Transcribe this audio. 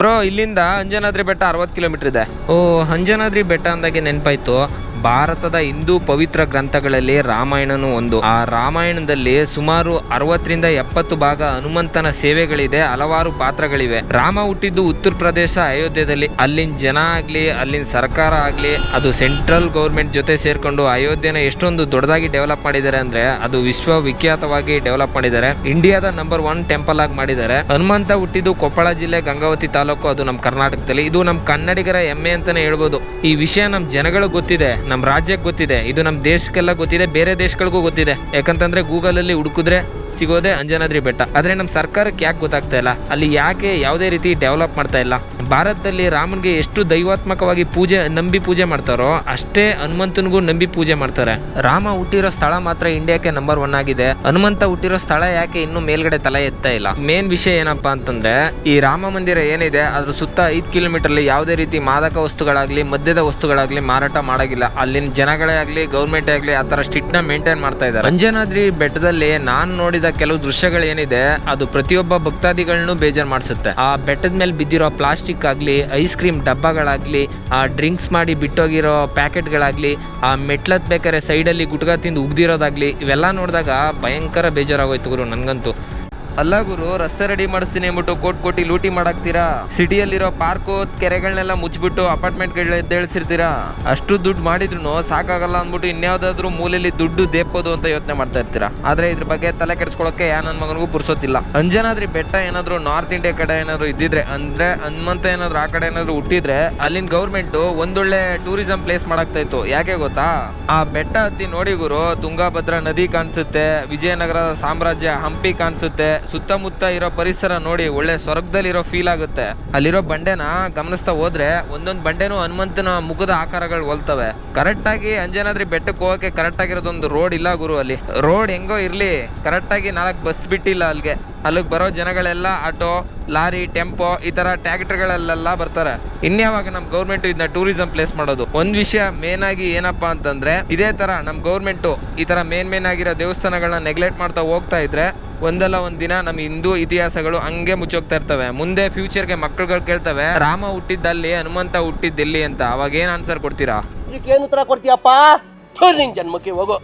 Bro, ಇಲ್ಲಿಂದ ಅಂಜನಾದ್ರಿ ಬೆಟ್ಟ ಅರವತ್ತು ಕಿಲೋಮೀಟರ್ ಇದೆ. ಓ, ಅಂಜನಾದ್ರಿ ಬೆಟ್ಟ ಅಂದಾಗೆ ನೆನಪಾಯ್ತು. ಭಾರತದ ಹಿಂದೂ ಪವಿತ್ರ ಗ್ರಂಥಗಳಲ್ಲಿ ರಾಮಾಯಣನು ಒಂದು. ಆ ರಾಮಾಯಣದಲ್ಲಿ ಸುಮಾರು ಅರವತ್ತರಿಂದ ಎಪ್ಪತ್ತು ಭಾಗ ಹನುಮಂತನ ಸೇವೆಗಳಿದೆ, ಹಲವಾರು ಪಾತ್ರಗಳಿವೆ. ರಾಮ ಹುಟ್ಟಿದ್ದು ಉತ್ತರ ಪ್ರದೇಶ ಅಯೋಧ್ಯೆಯಲ್ಲಿ ಅಲ್ಲಿನ ಜನ ಆಗ್ಲಿ, ಅಲ್ಲಿನ ಸರ್ಕಾರ ಆಗ್ಲಿ, ಅದು ಸೆಂಟ್ರಲ್ ಗೌರ್ಮೆಂಟ್ ಜೊತೆ ಸೇರ್ಕೊಂಡು ಅಯೋಧ್ಯೆನ ಎಷ್ಟೊಂದು ದೊಡ್ಡದಾಗಿ ಡೆವಲಪ್ ಮಾಡಿದ್ದಾರೆ ಅಂದ್ರೆ, ಅದು ವಿಶ್ವವಿಖ್ಯಾತವಾಗಿ ಡೆವಲಪ್ ಮಾಡಿದ್ದಾರೆ. ಇಂಡಿಯಾದ ನಂಬರ್ ಒನ್ ಟೆಂಪಲ್ ಆಗಿ ಮಾಡಿದ್ದಾರೆ. ಹನುಮಂತ ಹುಟ್ಟಿದ್ದು ಕೊಪ್ಪಳ ಜಿಲ್ಲೆ ಗಂಗಾವತಿ ತಾಲೂಕು ಅದು ನಮ್ಮ ಕರ್ನಾಟಕದಲ್ಲಿ. ಇದು ನಮ್ಮ ಕನ್ನಡಿಗರ ಹೆಮ್ಮೆ ಅಂತಾನೆ ಹೇಳ್ಬೋದು. ಈ ವಿಷಯ ನಮ್ಮ ಜನಗಳಿಗೆ ಗೊತ್ತಿದೆ, ನಮ್ಮ ರಾಜ್ಯಕ್ಕೆ ಗೊತ್ತಿದೆ, ಇದು ನಮ್ಮ ದೇಶಕ್ಕೆಲ್ಲ ಗೊತ್ತಿದೆ, ಬೇರೆ ದೇಶಗಳಿಗೂ ಗೊತ್ತಿದೆ. ಯಾಕಂತಂದ್ರೆ ಗೂಗಲ್ ಅಲ್ಲಿ ಹುಡುಕಿದ್ರೆ ಸಿಗೋದೇ ಅಂಜನಾದ್ರಿ ಬೆಟ್ಟ. ಆದರೆ ನಮ್ಮ ಸರ್ಕಾರಕ್ಕೆ ಯಾಕೆ ಗೊತ್ತಾಗ್ತಾ ಇಲ್ಲ? ಅಲ್ಲಿ ಯಾಕೆ ಯಾವುದೇ ರೀತಿ ಡೆವಲಪ್ ಮಾಡ್ತಾ ಇಲ್ಲ? ಭಾರತದಲ್ಲಿ ರಾಮನಿಗೆ ಎಷ್ಟು ದೈವಾತ್ಮಕವಾಗಿ ಪೂಜೆ, ನಂಬಿ ಪೂಜೆ ಮಾಡ್ತಾರೋ ಅಷ್ಟೇ ಹನುಮಂತನಿಗೂ ನಂಬಿ ಪೂಜೆ ಮಾಡ್ತಾರೆ. ರಾಮ ಹುಟ್ಟಿರೋ ಸ್ಥಳ ಮಾತ್ರ ಇಂಡಿಯಾಕ್ಕೆ ನಂಬರ್ ಒನ್ ಆಗಿದೆ. ಹನುಮಂತ ಹುಟ್ಟಿರೋ ಸ್ಥಳ ಯಾಕೆ ಇನ್ನು ಮೇಲ್ಗಡೆ ತಲೆ ಎತ್ತಾ ಇಲ್ಲ? ಮೇನ್ ವಿಷಯ ಏನಪ್ಪಾ ಅಂತಂದ್ರೆ, ಈ ರಾಮ ಮಂದಿರ ಏನಿದೆ, ಅದ್ರ ಸುತ್ತ ಐದ್ ಕಿಲೋಮೀಟರ್ ಯಾವುದೇ ರೀತಿ ಮಾದಕ ವಸ್ತುಗಳಾಗ್ಲಿ, ಮದ್ಯದ ವಸ್ತುಗಳಾಗ್ಲಿ ಮಾರಾಟ ಮಾಡಾಗಿಲ್ಲ. ಅಲ್ಲಿನ ಜನಗಳೇ ಆಗ್ಲಿ ಗೌರ್ಮೆಂಟ್ ಆಗ್ಲಿ ಆ ತರ ಸ್ಟ್ರಿಕ್ಟ್ನ ಮೇಂಟೈನ್ ಮಾಡ್ತಾ ಇದ್ದಾರೆ. ಅಂಜನಾದ್ರಿ ಬೆಟ್ಟದಲ್ಲಿ ನಾನ್ ನೋಡಿದ ಕೆಲವು ದೃಶ್ಯಗಳು ಏನಿದೆ ಅದು ಪ್ರತಿಯೊಬ್ಬ ಭಕ್ತಾದಿಗಳನ್ನೂ ಬೇಜಾರ್ ಮಾಡಿಸುತ್ತೆ. ಆ ಬೆಟ್ಟದ ಮೇಲೆ ಬಿದ್ದಿರೋ ಪ್ಲಾಸ್ಟಿಕ್ ಆಗ್ಲಿ ಐಸ್ ಕ್ರೀಮ್ ಡಬ್ಬಗಳಾಗಲಿ, ಆ ಡ್ರಿಂಕ್ಸ್ ಮಾಡಿ ಬಿಟ್ಟೋಗಿರೋ ಪ್ಯಾಕೆಟ್ಗಳಾಗಲಿ, ಆ ಮೆಟ್ಲತ್ ಬೇಕಾದ್ರೆ ಸೈಡಲ್ಲಿ ಗುಟ್ಕಾ ತಿಂದು ಉಗ್ದಿರೋದಾಗಲಿ, ಇವೆಲ್ಲ ನೋಡಿದಾಗ ಭಯಂಕರ ಬೇಜಾರಾಗೋಯ್ತು ಗುರು ನನ್ಗಂತೂ. ಅಲ್ಲ ಗುರು, ರಸ್ತೆ ರೆಡಿ ಮಾಡಿಸ್ತೀನಿ ಅಂದ್ಬಿಟ್ಟು ಕೋಟ್ ಕೋಟಿ ಲೂಟಿ ಮಾಡಾಕ್ತೀರಾ? ಸಿಟಿಯಲ್ಲಿರೋ ಪಾರ್ಕು ಕೆರೆಗಳನ್ನೆಲ್ಲ ಮುಚ್ಚಿಬಿಟ್ಟು ಅಪಾರ್ಟ್ಮೆಂಟ್ಗಳನ್ನ ಎದ್ದೇಳಿಸಿರ್ತೀರಾ? ಅಷ್ಟು ದುಡ್ಡು ಮಾಡಿದ್ರು ಸಾಕಾಗಲ್ಲ ಅಂದ್ಬಿಟ್ಟು ಇನ್ಯಾವುದಾದ್ರೂ ಮೂಲೆಯಲ್ಲಿ ದುಡ್ಡು ದೇಪೋದು ಅಂತ ಯೋಚನೆ ಮಾಡ್ತಾ ಇರ್ತೀರಾ? ಆದ್ರೆ ಇದ್ರ ಬಗ್ಗೆ ತಲೆ ಕೆಡಿಸ್ಕೊಳಕ್ಕೆ ಯಾ ನನ್ನ ಮಗನಿಗೂ ಪುರ್ಸೋತಿಲ್ಲ ಅಂಜನಾದ್ರಿ ಬೆಟ್ಟ ಏನಾದ್ರು ನಾರ್ತ್ ಇಂಡಿಯಾ ಕಡೆ ಏನಾದ್ರು ಇದ್ದಿದ್ರೆ, ಅಂದ್ರೆ ಹನುಮಂತ ಏನಾದ್ರು ಆ ಕಡೆ ಏನಾದ್ರು ಹುಟ್ಟಿದ್ರೆ ಅಲ್ಲಿನ ಗೌರ್ಮೆಂಟ್ ಒಂದೊಳ್ಳೆ ಟೂರಿಸಂ ಪ್ಲೇಸ್ ಮಾಡಾಕ್ತಾ ಇತ್ತು. ಯಾಕೆ ಗೊತ್ತಾ? ಆ ಬೆಟ್ಟ ಹತ್ತಿ ನೋಡಿ ಗುರು, ತುಂಗಾಭದ್ರಾ ನದಿ ಕಾಣಿಸುತ್ತೆ, ವಿಜಯನಗರ ಸಾಮ್ರಾಜ್ಯ ಹಂಪಿ ಕಾಣಿಸುತ್ತೆ ಸುತ್ತಮುತ್ತ ಇರೋ ಪರಿಸರ ನೋಡಿ ಒಳ್ಳೆ ಸ್ವರ್ಗದಲ್ಲಿರೋ ಫೀಲ್ ಆಗುತ್ತೆ. ಅಲ್ಲಿರೋ ಬಂಡೆನ ಗಮನಿಸ್ತಾ ಹೋದ್ರೆ ಒಂದೊಂದು ಬಂಡೆನೂ ಹನುಮಂತನ ಮುಖದ ಆಕಾರಗಳು ಹೋಲ್ತವೆ. ಕರೆಕ್ಟ್ ಆಗಿ ಅಂಜನಾದ್ರಿ ಬೆಟ್ಟಕ್ಕೆ ಹೋಗಕ್ಕೆ ಕರೆಕ್ಟಾಗಿರೋದೊಂದು ರೋಡ್ ಇಲ್ಲ ಗುರು ಅಲ್ಲಿ. ರೋಡ್ ಹೆಂಗೋ ಇರ್ಲಿ ಕರೆಕ್ಟಾಗಿ ನಾಲ್ಕು ಬಸ್ ಬಿಟ್ಟಿಲ್ಲ ಅಲ್ಲಿಗೆ ಅಲ್ಲಿಗೆ ಬರೋ ಜನಗಳೆಲ್ಲ ಆಟೋ, ಲಾರಿ, ಟೆಂಪೋ, ಈ ತರ ಟ್ಯಾಕ್ಟರ್ಗಳಲ್ಲೆಲ್ಲ ಬರ್ತಾರೆ. ಇನ್ಯಾವಾಗ ನಮ್ಮ ಗೌರ್ಮೆಂಟ್ ಇದನ್ನ ಟೂರಿಸಂ ಪ್ಲೇಸ್ ಮಾಡೋದು. ಒಂದು ವಿಷಯ ಮೇನ್ ಆಗಿ ಏನಪ್ಪಾ ಅಂತಂದ್ರೆ, ಇದೇ ತರ ನಮ್ಮ ಗೌರ್ಮೆಂಟು ಈ ತರ ಮೇನ್ ಮೇನ್ ಆಗಿರೋ ದೇವಸ್ಥಾನಗಳನ್ನ ನೆಗ್ಲೆಕ್ಟ್ ಮಾಡ್ತಾ ಹೋಗ್ತಾ ಇದ್ರೆ, ಒಂದಲ್ಲ ಒಂದ್ ದಿನ ನಮ್ಮ ಹಿಂದೂ ಇತಿಹಾಸಗಳು ಹಂಗೆ ಮುಚ್ಚೋಗ್ತಾ ಇರ್ತವೆ. ಮುಂದೆ ಫ್ಯೂಚರ್ಗೆ ಮಕ್ಕಳುಗಳು ಕೇಳ್ತವೆ, ರಾಮ ಹುಟ್ಟಿದ್ದಲ್ಲಿ, ಹನುಮಂತ ಹುಟ್ಟಿದ್ದೆಲ್ಲಿ ಅಂತ. ಅವಾಗ ಏನ್ ಆನ್ಸರ್ ಕೊಡ್ತೀರಾ? ಇದಕ್ಕೆ ಏನು ಉತ್ತರ ಕೊಡ್ತೀಯಪ್ಪ? ನಿನ್ ಜನ್ಮಕ್ಕೆ ಹೋಗು.